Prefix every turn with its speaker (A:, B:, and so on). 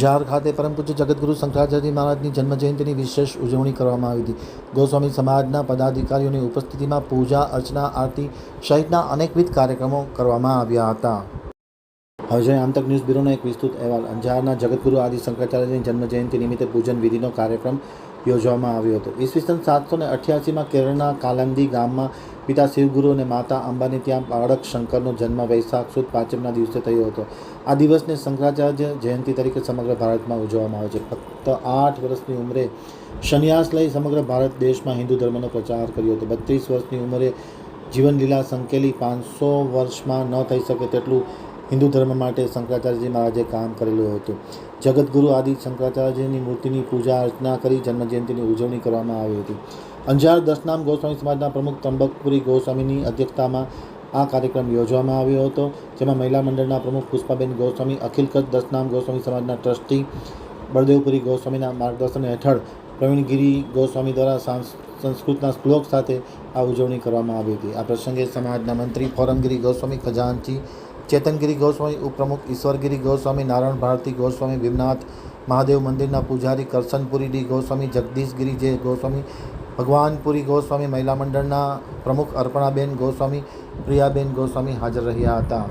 A: અંજાર ખાતે પરમ પૂજ્ય જગતગુરુ શંકરાચાર્ય મહારાજની જન્મજયંતિની વિશેષ ઉજવણી કરવામાં આવી હતી. ગોસ્વામી સમાજના પદાધિકારીઓની ઉપસ્થિતિમાં પૂજા, અર્ચના, આરતી સહિતના અનેકવિધ કાર્યક્રમો કરવામાં આવ્યા હતા. હવે જોઈએ આમતક ન્યૂઝ બ્યુરોનો એક વિસ્તૃત અહેવાલ. અંજારના જગતગુરુ આદિ શંકરાચાર્યની જન્મજયંતિ નિમિત્તે પૂજન વિધિનો કાર્યક્રમ યોજવામાં આવ્યો હતો. ઈસવીસન સાતસો ને અઠ્યાસીમાં કેરળના કાલંદી ગામમાં પિતા શિવગુરુ અને માતા અંબાની ત્યાં બાળક શંકરનો જન્મ વૈશાખ સુદ પાંચમના દિવસે થયો હતો. આ દિવસને શંકરાચાર્ય જયંતિ તરીકે સમગ્ર ભારતમાં ઉજવવામાં આવે છે. ફક્ત આઠ વર્ષની ઉંમરે સંન્યાસ લઈ સમગ્ર ભારત દેશમાં હિન્દુ ધર્મનો પ્રચાર કર્યો હતો. બત્રીસ વર્ષની ઉંમરે જીવનલીલા સંકેલી પાંચસો વર્ષમાં ન થઈ શકે તેટલું હિન્દુ ધર્મ માટે શંકરાચાર્યજી મહારાજે કામ કરેલું હતું. જગતગુરુ આદિ શંકરાચાર્યજીની મૂર્તિની પૂજા અર્ચના કરી જન્મજયંતિની ઉજવણી કરવામાં આવી હતી. અંજાર દશનામ ગોસ્વામી સમાજના પ્રમુખ ત્રંબકપુરી ગોસ્વામીની અધ્યક્ષતામાં આ કાર્યક્રમ યોજવામાં આવ્યો હતો, જેમાં મહિલા મંડળના પ્રમુખ પુષ્પાબેન ગોસ્વામી, અખિલ કચ્છ દશનામ ગોસ્વામી સમાજના ટ્રસ્ટી બળદેવપુરી ગોસ્વામીના માર્ગદર્શન હેઠળ પ્રવીણગીરી ગોસ્વામી દ્વારા સંસ્કૃતના શ્લોક સાથે આ ઉજવણી કરવામાં આવી હતી. આ પ્રસંગે સમાજના મંત્રી ફોરમગીરી ગોસ્વામી, ખજાનચી ચેતનગીરી ગોસ્વામી ઉપપ્રમુખ ઈશ્વરગીરી ગોસ્વામી, નારાયણ ભારતી ગોસ્વામી, ભીમનાથ મહાદેવ મંદિરના પૂજારી કરસનપુરી ડી ગોસ્વામી, જગદીશગીરી જે ગોસ્વામી, ભગવાનપુરી ગોસ્વામી, મહિલા મંડળના પ્રમુખ અર્પણાબેન ગોસ્વામી, પ્રિયાબેન ગોસ્વામી હાજર રહ્યા હતા.